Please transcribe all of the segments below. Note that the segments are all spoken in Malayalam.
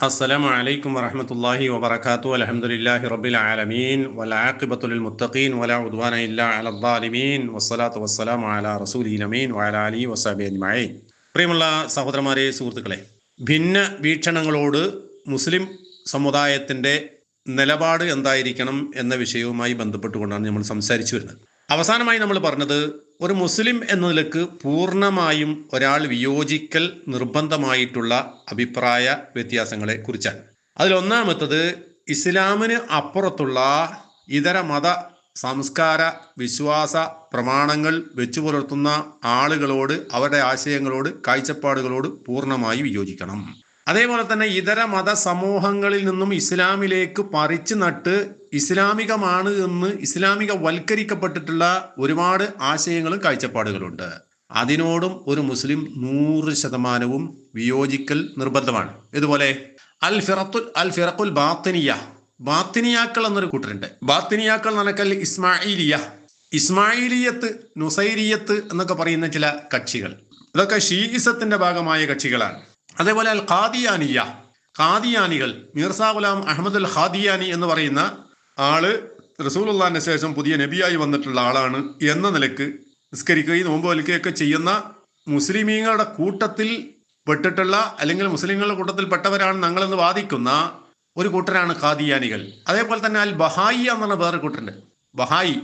السلام عليكم ورحمة الله وبركاته الحمد لله رب العالمين والعاقبة للمتقين ولا عدوان إلا على الظالمين والصلاة والسلام على رسوله الأمين وعلى آله وصحبه أجمعين പ്രിയമുള്ള സഹോദരന്മാരെ സുഹൃത്തുക്കളെ ഭിന്ന വീക്ഷണങ്ങളോട് മുസ്ലിം സമുദായത്തിൻ്റെ നിലപാട് എന്തായിരിക്കണം എന്ന വിഷയവുമായി ബന്ധപ്പെട്ടുകൊണ്ടാണ് നമ്മൾ സംസാരിച്ചു വരുന്നത് അവസാനമായി നമ്മൾ പറഞ്ഞത് ഒരു മുസ്ലിം എന്ന നിലയ്ക്ക് പൂർണമായും ഒരാൾ വിയോജിക്കൽ നിർബന്ധമായിട്ടുള്ള അഭിപ്രായ വ്യത്യാസങ്ങളെ കുറിച്ചാണ്. അതിലൊന്നാമത്തത് ഇസ്ലാമിന് അപ്പുറത്തുള്ള ഇതര മത സംസ്കാര വിശ്വാസ പ്രമാണങ്ങൾ വെച്ചു പുലർത്തുന്ന ആളുകളോട് അവരുടെ ആശയങ്ങളോട് കാഴ്ചപ്പാടുകളോട് പൂർണമായി വിയോജിക്കണം. അതേപോലെ തന്നെ ഇതര മത സമൂഹങ്ങളിൽ നിന്നും ഇസ്ലാമിലേക്ക് പറിച്ചു നട്ട് ഇസ്ലാമികമാണ് എന്ന് ഇസ്ലാമിക വൽക്കരിക്കപ്പെട്ടിട്ടുള്ള ഒരുപാട് ആശയങ്ങളും കാഴ്ചപ്പാടുകളുണ്ട്. അതിനോടും ഒരു മുസ്ലിം നൂറ് ശതമാനവും വിയോജിക്കൽ നിർബന്ധമാണ്. ഇതുപോലെ അൽ ഫിറത്തുൽ അൽ ഫിറക്കുൽ ബാത്തിനിയ ബാത്തിനിയാക്കൾ എന്നൊരു കൂട്ടരുണ്ട്. ബാത്തിനിയാക്കൾ നടക്കൽ ഇസ്മായിലിയ ഇസ്മായിലിയത്ത് നുസൈരിയത്ത് എന്നൊക്കെ പറയുന്ന ചില കക്ഷികൾ. ഇതൊക്കെ ഷീഇസത്തിന്റെ ഭാഗമായ കക്ഷികളാണ്. അതേപോലെ അൽ ഖാദിയാനിയ ഖാദിയാനികൾ മീർസാ ഗുലാം അഹമ്മദ് അൽ ഖാദിയാനി എന്ന് പറയുന്ന ആൾ റസൂലുള്ളാന്റെ ശേഷം പുതിയ നബിയായി വന്നിട്ടുള്ള ആളാണ് എന്ന നിലയ്ക്ക് നിസ്കരിക്കുകയും നോമ്പ് വലിക്കുകയൊക്കെ ചെയ്യുന്ന മുസ്ലിമീങ്ങളുടെ കൂട്ടത്തിൽ പെട്ടിട്ടുള്ള അല്ലെങ്കിൽ മുസ്ലിങ്ങളുടെ കൂട്ടത്തിൽ പെട്ടവരാണ് ഞങ്ങളെന്ന് വാദിക്കുന്ന ഒരു കൂട്ടരാണ് ഖാദിയാനികൾ. അതേപോലെ തന്നെ അൽ ബഹായി എന്ന് പറഞ്ഞ വേറെ കൂട്ടരുണ്ട്. ബഹായി.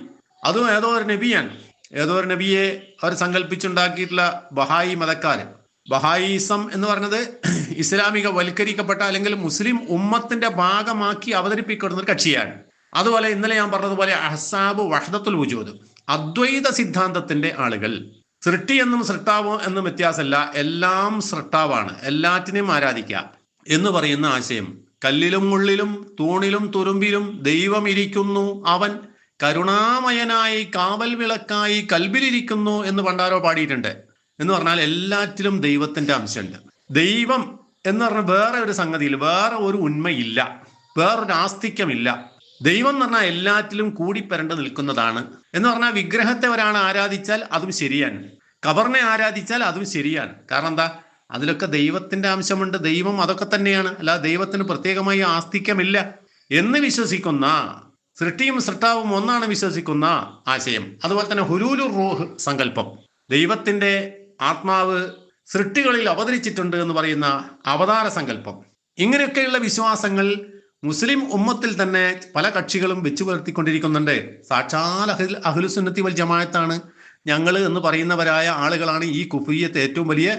അതും ഏതോ ഒരു നബിയാണ്. ഏതോ ഒരു നബിയെ അവർ സങ്കല്പിച്ചുണ്ടാക്കിയിട്ടുള്ള ബഹായി മതക്കാര്. ബഹായിസം എന്ന് പറഞ്ഞത് ഇസ്ലാമിക വൽക്കരിക്കപ്പെട്ട അല്ലെങ്കിൽ മുസ്ലിം ഉമ്മത്തിന്റെ ഭാഗമാക്കി അവതരിപ്പിക്കപ്പെടുന്ന ഒരു കക്ഷിയാണ്. അതുപോലെ ഇന്നലെ ഞാൻ പറഞ്ഞതുപോലെ അഹസാബ് വഹദത്തുൽ വുജൂദ് അദ്വൈത സിദ്ധാന്തത്തിന്റെ ആളുകൾ. സൃഷ്ടി എന്നും സൃഷ്ടാവ് എന്നും വ്യത്യാസമല്ല എല്ലാം സൃഷ്ടാവാണ് എല്ലാറ്റിനെയും ആരാധിക്കുക എന്ന് പറയുന്ന ആശയം. കല്ലിലും ഉള്ളിലും തൂണിലും തുരുമ്പിലും ദൈവം ഇരിക്കുന്നു അവൻ കരുണാമയനായി കാവൽ വിളക്കായി കൽബിലിരിക്കുന്നു എന്ന് പണ്ടാരോ പാടിയിട്ടുണ്ട്. എന്ന് പറഞ്ഞാൽ എല്ലാറ്റിലും ദൈവത്തിന്റെ അംശമുണ്ട്. ദൈവം എന്ന് പറഞ്ഞാൽ വേറെ ഒരു സംഗതിയിൽ വേറെ ഒരു ഉണ്മയില്ല വേറൊരു ആസ്തിക്യമില്ല. ദൈവം എന്ന് പറഞ്ഞാൽ എല്ലാറ്റിലും കൂടിപ്പരണ്ട് നിൽക്കുന്നതാണ്. എന്ന് പറഞ്ഞാൽ വിഗ്രഹത്തെ ഒരാൾ ആരാധിച്ചാൽ അതും ശരിയാണ്. കബറിനെ ആരാധിച്ചാൽ അതും ശരിയാണ്. കാരണം എന്താ? അതിലൊക്കെ ദൈവത്തിന്റെ അംശമുണ്ട്. ദൈവം അതൊക്കെ തന്നെയാണ്. അല്ലാതെ ദൈവത്തിന് പ്രത്യേകമായി ആസ്തിക്യമില്ല എന്ന് വിശ്വസിക്കുന്ന സൃഷ്ടിയും സൃഷ്ടാവും ഒന്നാണ് വിശ്വസിക്കുന്ന ആശയം. അതുപോലെ തന്നെ ഹുലൂലു റൂഹ് സങ്കല്പം. ദൈവത്തിന്റെ ആത്മാവ് സൃഷ്ടികളിൽ അവതരിച്ചിട്ടുണ്ട് എന്ന് പറയുന്ന അവതാര സങ്കല്പം. ഇങ്ങനെയൊക്കെയുള്ള വിശ്വാസങ്ങൾ മുസ്ലിം ഉമ്മത്തിൽ തന്നെ പല കക്ഷികളും വെച്ചു പുലർത്തിക്കൊണ്ടിരിക്കുന്നുണ്ട്. സാക്ഷാൽ അഹ് അഹ്ലുസുന്നത്തി വൽ ജമായത്താണ് ഞങ്ങൾ എന്ന് പറയുന്നവരായ ആളുകളാണ് ഈ കുഫിയത്ത് ഏറ്റവും വലിയ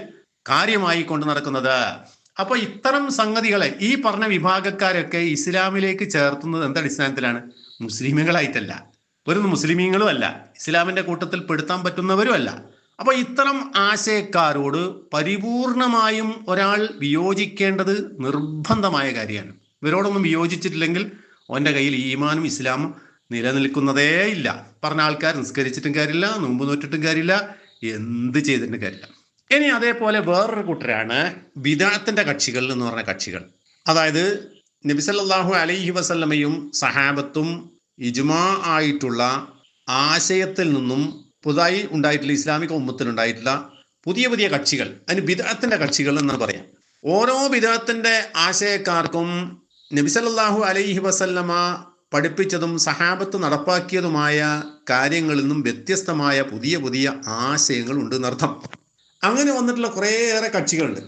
കാര്യമായി കൊണ്ട് നടക്കുന്നത്. അപ്പൊ ഇത്തരം സംഗതികളെ ഈ പറഞ്ഞ വിഭാഗക്കാരൊക്കെ ഇസ്ലാമിലേക്ക് ചേർത്തുന്നത് എന്തടിസ്ഥാനത്തിലാണ് മുസ്ലിമുകളായിട്ടല്ല. ഒരു മുസ്ലിമീങ്ങളും അല്ല. ഇസ്ലാമിന്റെ കൂട്ടത്തിൽ പെടുത്താൻ പറ്റുന്നവരും അല്ല. അപ്പൊ ഇത്തരം ആശയക്കാരോട് പരിപൂർണമായും ഒരാൾ വിയോജിക്കേണ്ടത് നിർബന്ധമായ കാര്യമാണ്. ഇവരോടൊന്നും വിയോജിച്ചിട്ടില്ലെങ്കിൽ ഓന്റെ കയ്യിൽ ഈമാനും ഇസ്ലാമും നിലനിൽക്കുന്നതേ ഇല്ല. പറഞ്ഞ ആൾക്കാർ നിസ്കരിച്ചിട്ടും കാര്യമില്ല നോമ്പ് നോറ്റിട്ടും കാര്യമില്ല എന്ത് ചെയ്തിട്ടും കാര്യമില്ല. ഇനി അതേപോലെ വേറൊരു കൂട്ടരാണ് ബിദാത്തിന്റെ കക്ഷികൾ എന്ന് പറഞ്ഞ കക്ഷികൾ. അതായത് നബിസല്ലാഹു അലൈഹി വസല്ലമയും സഹാബത്തും ഇജ്മാ ആയിട്ടുള്ള ആശയത്തിൽ നിന്നും പുതുതായി ഉണ്ടായിട്ടുള്ള ഇസ്ലാമിക ഉമ്മത്തിൽ ഉണ്ടായിട്ടുള്ള പുതിയ പുതിയ കക്ഷികൾ അതിന് ബിദാത്തിന്റെ കക്ഷികൾ എന്ന് പറയാം. ഓരോ ബിദാത്തിന്റെ ആശയക്കാർക്കും നബിസല്ലാഹു അലൈഹി വസല്ലമ പഠിപ്പിച്ചതും സഹാബത്ത് നടപ്പാക്കിയതുമായ കാര്യങ്ങളിൽ നിന്നും വ്യത്യസ്തമായ പുതിയ പുതിയ ആശയങ്ങൾ ഉണ്ട് എന്നർത്ഥം. അങ്ങനെ വന്നിട്ടുള്ള കുറേയേറെ കക്ഷികളുണ്ട്.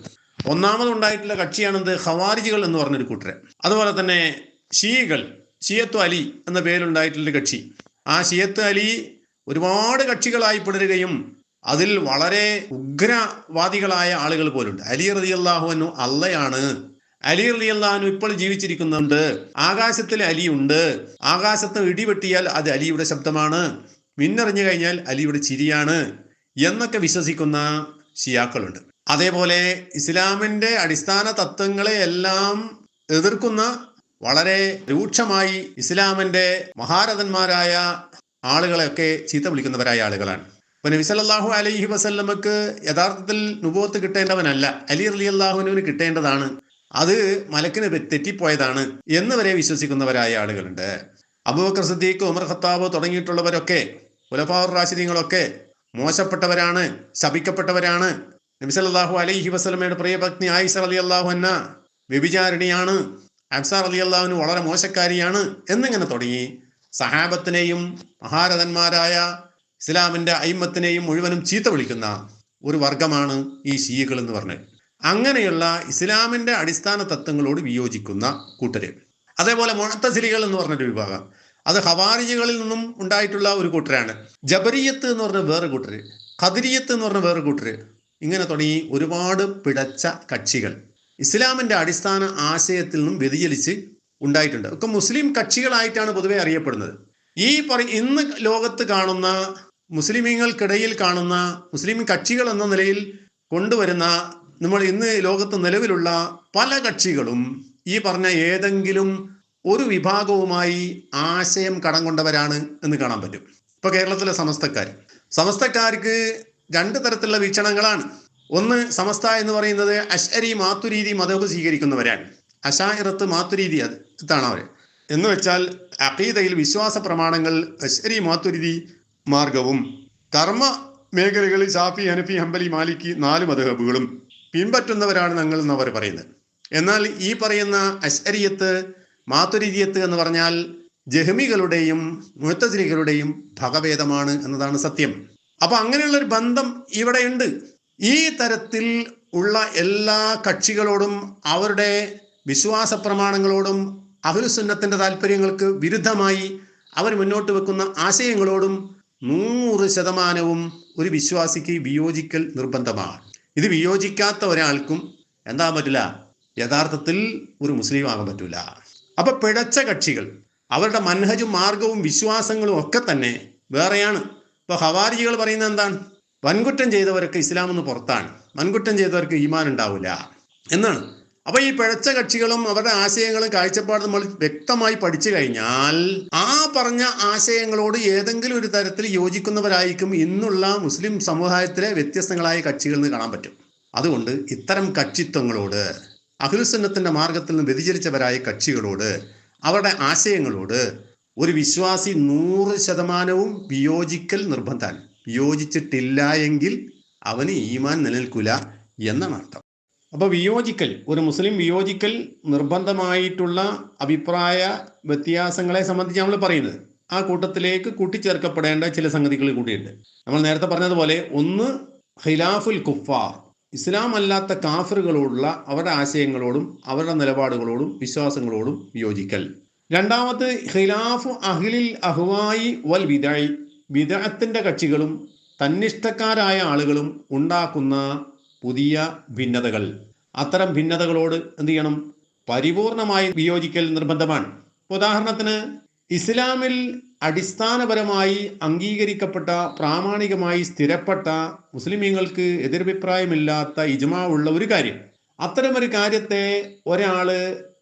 ഒന്നാമതുണ്ടായിട്ടുള്ള കക്ഷിയാണെന്ത്? ഹവാരിജികൾ എന്ന് പറഞ്ഞൊരു കൂട്ടര്. അതുപോലെ തന്നെ ഷീകൾ ഷിയത്ത് അലി എന്ന പേരുണ്ടായിട്ടുള്ള കക്ഷി. ആ ഷിയത്ത് അലി ഒരുപാട് കക്ഷികളായി പിടരുകയും അതിൽ വളരെ ഉഗ്രവാദികളായ ആളുകൾ പോലുണ്ട്. അലി റതി അള്ളാഹുവിനു അള്ളയാണ് അലി റതി അള്ളാഹു ഇപ്പോൾ ജീവിച്ചിരിക്കുന്നുണ്ട്. ആകാശത്തിൽ അലിയുണ്ട്. ആകാശത്ത് ഇടിവെട്ടിയാൽ അത് അലിയുടെ ശബ്ദമാണ്. മിന്നറിഞ്ഞു കഴിഞ്ഞാൽ അലിയുടെ ചിരിയാണ് എന്നൊക്കെ വിശ്വസിക്കുന്ന ഷിയാക്കളുണ്ട്. അതേപോലെ ഇസ്ലാമിന്റെ അടിസ്ഥാന തത്വങ്ങളെ എല്ലാം എതിർക്കുന്ന വളരെ രൂക്ഷമായി ഇസ്ലാമിന്റെ മഹാരഥന്മാരായ ആളുകളെയൊക്കെ ചീത്ത വിളിക്കുന്നവരായ ആളുകളാണ്. അപ്പൊ നബി സല്ലല്ലാഹു അലൈഹി വസല്ലമക്ക് യഥാർത്ഥത്തിൽ നുബോത്ത് കിട്ടേണ്ടവനല്ല അലി അലി അള്ളാഹുവിന് കിട്ടേണ്ടതാണ്. അത് മലക്കിന് തെറ്റിപ്പോയതാണ് എന്ന് വരെ വിശ്വസിക്കുന്നവരായ ആളുകളുണ്ട്. Abu Bakr Siddiq Umar Khattab തുടങ്ങിയിട്ടുള്ളവരൊക്കെ ഉലഫാർ റാഷിദീങ്ങളൊക്കെ മോശപ്പെട്ടവരാണ് ശപിക്കപ്പെട്ടവരാണ്. നബി സല്ലല്ലാഹു അലൈഹി വസല്ലമയുടെ പ്രിയപത്നി അലി അള്ളാഹു അൻഹ വ്യഭിചാരിണിയാണ്. അബ്സാർ അലി അള്ളാഹുവിന് വളരെ മോശക്കാരിയാണ് എന്നിങ്ങനെ തുടങ്ങി. സഹാബത്തിനെയും മഹാരഥന്മാരായ ഇസ്ലാമിന്റെ അയിമത്തിനെയും മുഴുവനും ചീത്ത വിളിക്കുന്ന ഒരു വർഗമാണ് ഈ ഷീകൾ എന്ന് പറഞ്ഞത്. അങ്ങനെയുള്ള ഇസ്ലാമിന്റെ അടിസ്ഥാന തത്വങ്ങളോട് വിയോജിക്കുന്ന കൂട്ടര്. അതേപോലെ മുഴത്തസിലികൾ എന്ന് പറഞ്ഞൊരു വിഭാഗം. അത് ഹവാരിജികളിൽ നിന്നും ഉണ്ടായിട്ടുള്ള ഒരു കൂട്ടരാണ്. ജബരിയത്ത് എന്ന് പറഞ്ഞ വേറെ കൂട്ടര് ഖദരിയത്ത് എന്ന് പറഞ്ഞ വേറെ കൂട്ടര് ഇങ്ങനെ തുടങ്ങി ഒരുപാട് പിടച്ച കക്ഷികൾ. ഇസ്ലാമിന്റെ അടിസ്ഥാന ആശയത്തിൽ നിന്നും വ്യതിചലിച്ച് ഉണ്ടായിട്ടുണ്ട്. ഒക്കെ മുസ്ലിം കക്ഷികളായിട്ടാണ് പൊതുവെ അറിയപ്പെടുന്നത്. ഈ പറ ഇന്ന് ലോകത്ത് കാണുന്ന മുസ്ലിമീങ്ങൾക്കിടയിൽ കാണുന്ന മുസ്ലിം കക്ഷികൾ എന്ന നിലയിൽ കൊണ്ടുവരുന്ന നമ്മൾ ഇന്ന് ലോകത്ത് നിലവിലുള്ള പല കക്ഷികളും ഈ പറഞ്ഞ ഏതെങ്കിലും ഒരു വിഭാഗവുമായി ആശയം കടം കൊണ്ടവരാണ് എന്ന് കാണാൻ പറ്റും. ഇപ്പൊ കേരളത്തിലെ സമസ്തക്കാർ. സമസ്തക്കാർക്ക് രണ്ട് തരത്തിലുള്ള വീക്ഷണങ്ങളാണ്. ഒന്ന് സമസ്ത എന്ന് പറയുന്നത് അശ്അരി മാത്തുരീതി മതവ് സ്വീകരിക്കുന്നവരാണ്. അഷായിറത്ത് മാത്തുരീതി അതാണ് അവർ എന്ന് വെച്ചാൽ അഖീദയിൽ വിശ്വാസ പ്രമാണങ്ങൾ അശ്വരി മാത്തുരീതി മാർഗവും കർമ്മ മേഖലകളിൽ ഷാഫി ഹനഫി ഹംബലി മാലിക്കി നാല് മതഹബുകളും പിൻപറ്റുന്നവരാണ് ഞങ്ങൾ എന്ന് അവർ പറയുന്നത്. എന്നാൽ ഈ പറയുന്ന അശ്വരിയത്ത് മാത്തുരീതിയത്ത് എന്ന് പറഞ്ഞാൽ ജഹ്മികളുടെയും മുഴത്തസിരികളുടെയും ഭഗവേദമാണ് എന്നതാണ് സത്യം. അപ്പൊ അങ്ങനെയുള്ള ഒരു ബന്ധം ഇവിടെയുണ്ട്. ഈ തരത്തിൽ ഉള്ള എല്ലാ കക്ഷികളോടും അവരുടെ വിശ്വാസ പ്രമാണങ്ങളോടും അഹുലുസുന്നത്തിന്റെ താല്പര്യങ്ങൾക്ക് വിരുദ്ധമായി അവർ മുന്നോട്ട് വെക്കുന്ന ആശയങ്ങളോടും നൂറ് ശതമാനവും ഒരു വിശ്വാസിക്ക് വിയോജിക്കൽ നിർബന്ധമാണ്. ഇത് വിയോജിക്കാത്ത ഒരാൾക്കും എന്താ പറ്റില്ല? യഥാർത്ഥത്തിൽ ഒരു മുസ്ലിം ആകാൻ പറ്റില്ല അപ്പൊ പിഴച്ച കക്ഷികൾ അവരുടെ മൻഹജും മാർഗവും വിശ്വാസങ്ങളും ഒക്കെ തന്നെ വേറെയാണ്. ഇപ്പൊ ഹവാരിജികൾ പറയുന്നത് എന്താണ്? വൻകുറ്റം ചെയ്തവരൊക്കെ ഇസ്ലാം എന്ന് പുറത്താണ്. വൻകുറ്റം ചെയ്തവർക്ക് ഈമാൻ ഉണ്ടാവില്ല എന്നാണ്. അപ്പൊ ഈ പിഴച്ച കക്ഷികളും അവരുടെ ആശയങ്ങളും കാഴ്ചപ്പാട് നമ്മൾ വ്യക്തമായി പഠിച്ചു കഴിഞ്ഞാൽ ആ പറഞ്ഞ ആശയങ്ങളോട് ഏതെങ്കിലും ഒരു തരത്തിൽ യോജിക്കുന്നവരായിരിക്കും ഇന്നുള്ള മുസ്ലിം സമുദായത്തിലെ വ്യത്യസ്തങ്ങളായ കക്ഷികൾ എന്ന് കാണാൻ പറ്റും. അതുകൊണ്ട് ഇത്തരം കക്ഷിത്വങ്ങളോട് അഖിലുസന്നത്തിന്റെ മാർഗത്തിൽ നിന്ന് വ്യതിചരിച്ചവരായ കക്ഷികളോട് അവരുടെ ആശയങ്ങളോട് ഒരു വിശ്വാസി നൂറ് ശതമാനവും വിയോജിക്കൽ നിർബന്ധമാണ്. വിയോജിച്ചിട്ടില്ല എങ്കിൽ അവന് ഈമാൻ നിലനിൽക്കില്ല എന്നാണ് അർത്ഥം അപ്പൊ വിയോജിക്കൽ ഒരു മുസ്ലിം വിയോജിക്കൽ നിർബന്ധമായിട്ടുള്ള അഭിപ്രായ വ്യത്യാസങ്ങളെ സംബന്ധിച്ച് നമ്മൾ പറയുന്നത്. ആ കൂട്ടത്തിലേക്ക് കൂട്ടിച്ചേർക്കപ്പെടേണ്ട ചില സംഗതികൾ കൂടിയുണ്ട്. നമ്മൾ നേരത്തെ പറഞ്ഞതുപോലെ ഒന്ന് ഖിലാഫുൽ കുഫാർ. ഇസ്ലാം അല്ലാത്ത കാഫറുകളോടുള്ള അവരുടെ ആശയങ്ങളോടും അവരുടെ നിലപാടുകളോടും വിശ്വാസങ്ങളോടും വിയോജിക്കൽ. രണ്ടാമത് ഖിലാഫു അഹ്ലിൽ അഹ്വായി വൽ വിദായി. വിദഅത്തിന്റെ കക്ഷികളും തന്നിഷ്ടക്കാരായ ആളുകളും ഉണ്ടാക്കുന്ന പുതിയ ഭിന്നതകൾ. അത്തരം ഭിന്നതകളോട് എന്ത് ചെയ്യണം? പരിപൂർണമായി വിയോജിക്കൽ നിർബന്ധമാണ്. ഉദാഹരണത്തിന് ഇസ്ലാമിൽ അടിസ്ഥാനപരമായി അംഗീകരിക്കപ്പെട്ട പ്രാമാണികമായി സ്ഥിരപ്പെട്ട മുസ്ലിമീങ്ങൾക്ക് എതിരഭിപ്രായമില്ലാത്ത ഇജ്മാ ഉള്ള ഒരു കാര്യം. അത്തരമൊരു കാര്യത്തെ ഒരാൾ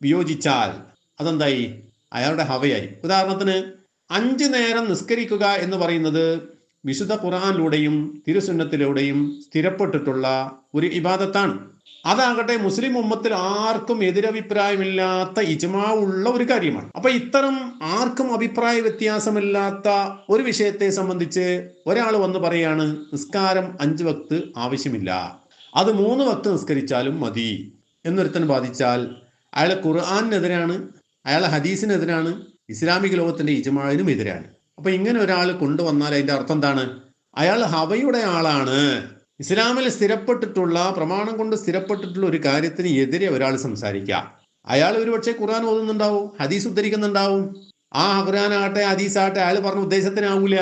വിയോജിച്ചാൽ അതെന്തായി? അയാളുടെ ഹവയായി. ഉദാഹരണത്തിന് അഞ്ചു നേരം നിസ്കരിക്കുക എന്ന് പറയുന്നത് വിശുദ്ധ ഖുർആാനിലൂടെയും തിരുസുന്നത്തിലൂടെയും സ്ഥിരപ്പെട്ടിട്ടുള്ള ഒരു ഇബാദത്താണ്. അതാകട്ടെ മുസ്ലിം ഉമ്മത്തിൽ ആർക്കും എതിരഭിപ്രായമില്ലാത്ത ഇജ്മാ ഉള്ള ഒരു കാര്യമാണ്. അപ്പൊ ഇത്തരം ആർക്കും അഭിപ്രായ വ്യത്യാസമില്ലാത്ത ഒരു വിഷയത്തെ സംബന്ധിച്ച് ഒരാൾ വന്ന് പറയാണ് നിസ്കാരം അഞ്ച് വക്ത് ആവശ്യമില്ല. അത് മൂന്ന് വക്ത് നിസ്കരിച്ചാലും മതി. എന്നൊരുത്തൻ ബാധിച്ചാൽ അയാൾ ഖുർആാനിനെതിരാണ് അയാൾ ഹദീസിനെതിരാണ് ഇസ്ലാമിക ലോകത്തിന്റെ ഇജ്മാവിനും എതിരാണ്. അപ്പൊ ഇങ്ങനെ ഒരാൾ കൊണ്ടുവന്നാൽ അതിന്റെ അർത്ഥം എന്താണ്? അയാൾ ഹവയുടെ ആളാണ്. ഇസ്ലാമിൽ സ്ഥിരപ്പെട്ടിട്ടുള്ള പ്രമാണം കൊണ്ട് സ്ഥിരപ്പെട്ടിട്ടുള്ള ഒരു കാര്യത്തിന് എതിരെ ഒരാൾ സംസാരിക്കുക. അയാൾ ഒരുപക്ഷെ ഖുർആൻ ഓതുന്നുണ്ടാവും ഹദീസ് ഉദ്ധരിക്കുന്നുണ്ടാവും. ആ ഖുർആനാകട്ടെ ഹദീസാകട്ടെ അയാൾ പറഞ്ഞ ഉദ്ദേശത്തിനാവൂല.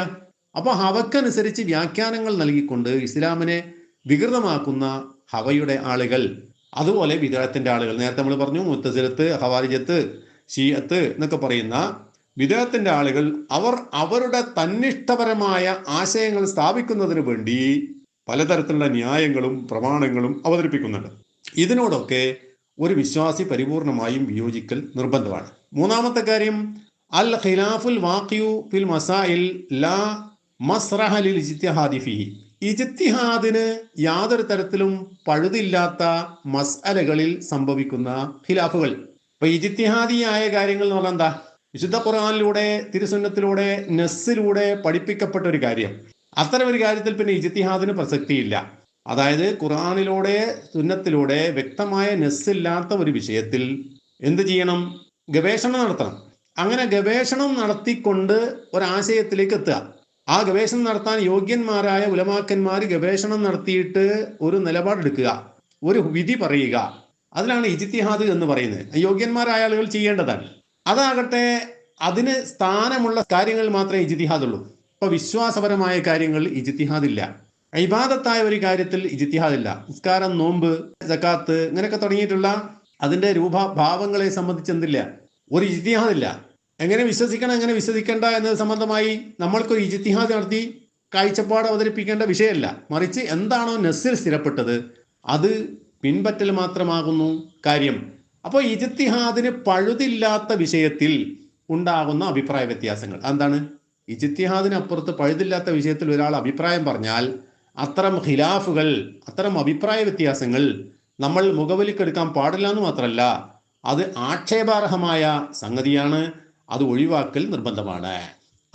അപ്പൊ ഹവക്കനുസരിച്ച് വ്യാഖ്യാനങ്ങൾ നൽകിക്കൊണ്ട് ഇസ്ലാമിനെ വികൃതമാക്കുന്ന ഹവയുടെ ആളുകൾ അതുപോലെ വിദേഹത്തിന്റെ ആളുകൾ. നേരത്തെ നമ്മൾ പറഞ്ഞു മുത്തസിലത്ത് ഹവാരിജത്ത് ഷീയത്ത് എന്നൊക്കെ പറയുന്ന വിദേഹത്തിന്റെ ആളുകൾ അവർ അവരുടെ തന്നിഷ്ടപരമായ ആശയങ്ങൾ സ്ഥാപിക്കുന്നതിന് വേണ്ടി പലതരത്തിലുള്ള ന്യായങ്ങളും പ്രമാണങ്ങളും അവതരിപ്പിക്കുന്നുണ്ട്. ഇതിനോടൊക്കെ ഒരു വിശ്വാസി പരിപൂർണമായും വിയോജിക്കൽ നിർബന്ധമാണ്. മൂന്നാമത്തെ കാര്യം അൽ ഖിലാഫുൽ വാഖിയു ഫിൽ മസായിൽ ലാ മസ്റഹലിൽ ഇജ്തിഹാദി ഫിഹി. ഇജ്തിഹാദിന് യാതൊരു തരത്തിലും പഴുതില്ലാത്ത മസ്അലകളിൽ സംഭവിക്കുന്ന ഖിലാഫുകൾ. ഇപ്പൊ ഇജിത്തിഹാദിയായ കാര്യങ്ങൾ എന്ന് പറഞ്ഞാൽ എന്താ? വിശുദ്ധ ഖുർആാനിലൂടെ തിരുസുന്നത്തിലൂടെ നെസ്സിലൂടെ പഠിപ്പിക്കപ്പെട്ട ഒരു കാര്യം. അത്തരം ഒരു കാര്യത്തിൽ പിന്നെ ഇജിത്തിഹാദിന് പ്രസക്തിയില്ല. അതായത് ഖുറാനിലൂടെ സുന്നത്തിലൂടെ വ്യക്തമായ നെസ്സില്ലാത്ത ഒരു വിഷയത്തിൽ എന്ത് ചെയ്യണം? ഗവേഷണം നടത്തണം. അങ്ങനെ ഗവേഷണം നടത്തിക്കൊണ്ട് ഒരാശയത്തിലേക്ക് എത്തുക. ആ ഗവേഷണം നടത്താൻ യോഗ്യന്മാരായ ഉലമാക്കന്മാർ ഗവേഷണം നടത്തിയിട്ട് ഒരു നിലപാടെടുക്കുക. ഒരു വിധി പറയുക. അതിലാണ് ഇജിത്തിഹാദ് എന്ന് പറയുന്നത്. യോഗ്യന്മാരായ ആളുകൾ ചെയ്യേണ്ടതാണ്. അതാകട്ടെ അതിന് സ്ഥാനമുള്ള കാര്യങ്ങൾ മാത്രമേ ഇജിത്തിഹാദുള്ളൂ ഇപ്പൊ വിശ്വാസപരമായ കാര്യങ്ങൾ ഇജിത്തിഹാദില്ല ഇബാദത്തായ ഒരു കാര്യത്തിൽ ഇജിത്തിഹാദില്ല നിസ്കാരം നോമ്പ് ജക്കാത്ത് ഇങ്ങനെയൊക്കെ തുടങ്ങിയിട്ടുള്ള അതിന്റെ രൂപഭാവങ്ങളെ സംബന്ധിച്ച് എന്തില്ല? ഒരു ഇജിത്തിഹാദില്ല എങ്ങനെ വിശ്വസിക്കണം എങ്ങനെ വിശ്വസിക്കേണ്ട എന്നത് സംബന്ധമായി നമ്മൾക്കൊരു ഇജിത്തിഹാദ് നടത്തി കാഴ്ചപ്പാട് അവതരിപ്പിക്കേണ്ട വിഷയമല്ല. മറിച്ച് എന്താണോ നെസ്സിൽ സ്ഥിരപ്പെട്ടത് അത് പിൻപറ്റൽ മാത്രമാകുന്നു കാര്യം. അപ്പോൾ ഇജിത്തിഹാദിന് പഴുതില്ലാത്ത വിഷയത്തിൽ ഉണ്ടാകുന്ന അഭിപ്രായ വ്യത്യാസങ്ങൾ. എന്താണ് ഇജിത്തിഹാദിനപ്പുറത്ത് പഴുതില്ലാത്ത വിഷയത്തിൽ ഒരാൾ അഭിപ്രായം പറഞ്ഞാൽ അത്തരം ഖിലാഫുകൾ അത്തരം അഭിപ്രായ വ്യത്യാസങ്ങൾ നമ്മൾ മുഖവലിക്കെടുക്കാൻ പാടില്ല എന്ന് മാത്രമല്ല അത് ആക്ഷേപാർഹമായ സംഗതിയാണ്. അത് ഒഴിവാക്കൽ നിർബന്ധമാണ്.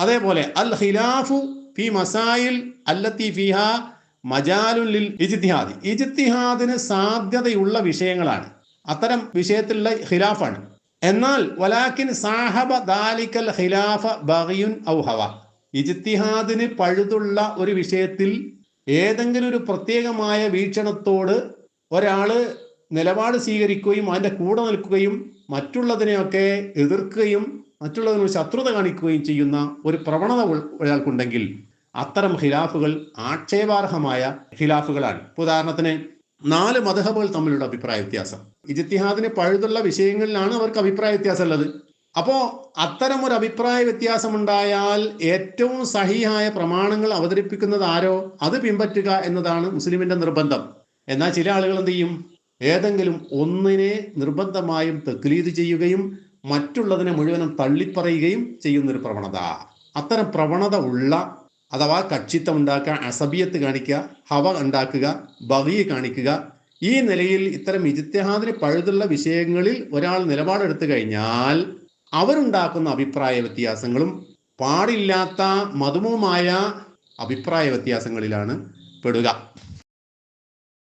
അതേപോലെ അൽ ഖിലാഫു ഫി മസായിൽ അല്ലത്തി ഫിഹ മജാലുൽ ഇജിത്തിഹാദ്. ഇജിത്തിഹാദിന് സാധ്യതയുള്ള വിഷയങ്ങളാണ്. അത്തരം വിഷയത്തിലുള്ള ഖിലാഫാണ്. എന്നാൽ വലാക്കിൻ സാഹബ ദാലിക്കൽ ഖിലാഫ ബഹിയുൻ ഔഹവ ഹവ. ഇജിത്തിഹാദിന് പഴുതുള്ള ഒരു വിഷയത്തിൽ ഏതെങ്കിലും ഒരു പ്രത്യേകമായ വീക്ഷണത്തോട് ഒരാൾ നിലപാട് സ്വീകരിക്കുകയും അതിന്റെ കൂടെ നിൽക്കുകയും മറ്റുള്ളതിനെയൊക്കെ എതിർക്കുകയും മറ്റുള്ളതിനോട് ശത്രുത കാണിക്കുകയും ചെയ്യുന്ന ഒരു പ്രവണത ഒരാൾക്കുണ്ടെങ്കിൽ അത്തരം ഖിലാഫുകൾ ആക്ഷേപാർഹമായ ഖിലാഫുകളാണ്. ഉദാഹരണത്തിന് നാല് മതഹബുകൾ തമ്മിലുള്ള അഭിപ്രായ വ്യത്യാസം. ഇജിത്തിഹാദിന് പഴുതുള്ള വിഷയങ്ങളിലാണ് അവർക്ക് അഭിപ്രായ വ്യത്യാസം ഉള്ളത് അപ്പോ അത്തരം ഒരു അഭിപ്രായ വ്യത്യാസം ഉണ്ടായാൽ ഏറ്റവും സഹിയായ പ്രമാണങ്ങൾ അവതരിപ്പിക്കുന്നത് ആരോ? അത് പിൻപറ്റുക എന്നതാണ് മുസ്ലിമിന്റെ നിർബന്ധം. എന്നാൽ ചില ആളുകൾ എന്ത് ചെയ്യും? ഏതെങ്കിലും ഒന്നിനെ നിർബന്ധമായും തെക്ലീത് ചെയ്യുകയും മറ്റുള്ളതിനെ മുഴുവനും തള്ളിപ്പറയുകയും ചെയ്യുന്ന ഒരു പ്രവണത. അത്തരം പ്രവണത ഉള്ള അഥവാ കക്ഷിത്വം ഉണ്ടാക്കുക അസബിയത്ത് കാണിക്കുക ഹവ ഉണ്ടാക്കുക ബഹിയെ കാണിക്കുക ഈ നിലയിൽ ഇത്തരം ഇജിത്യഹാദിന് പഴുതുള്ള വിഷയങ്ങളിൽ ഒരാൾ നിലപാടെടുത്തു കഴിഞ്ഞാൽ അവരുണ്ടാക്കുന്ന അഭിപ്രായ വ്യത്യാസങ്ങളും പാടില്ലാത്ത മധുമമായ അഭിപ്രായ വ്യത്യാസങ്ങളിലാണ് പെടുക.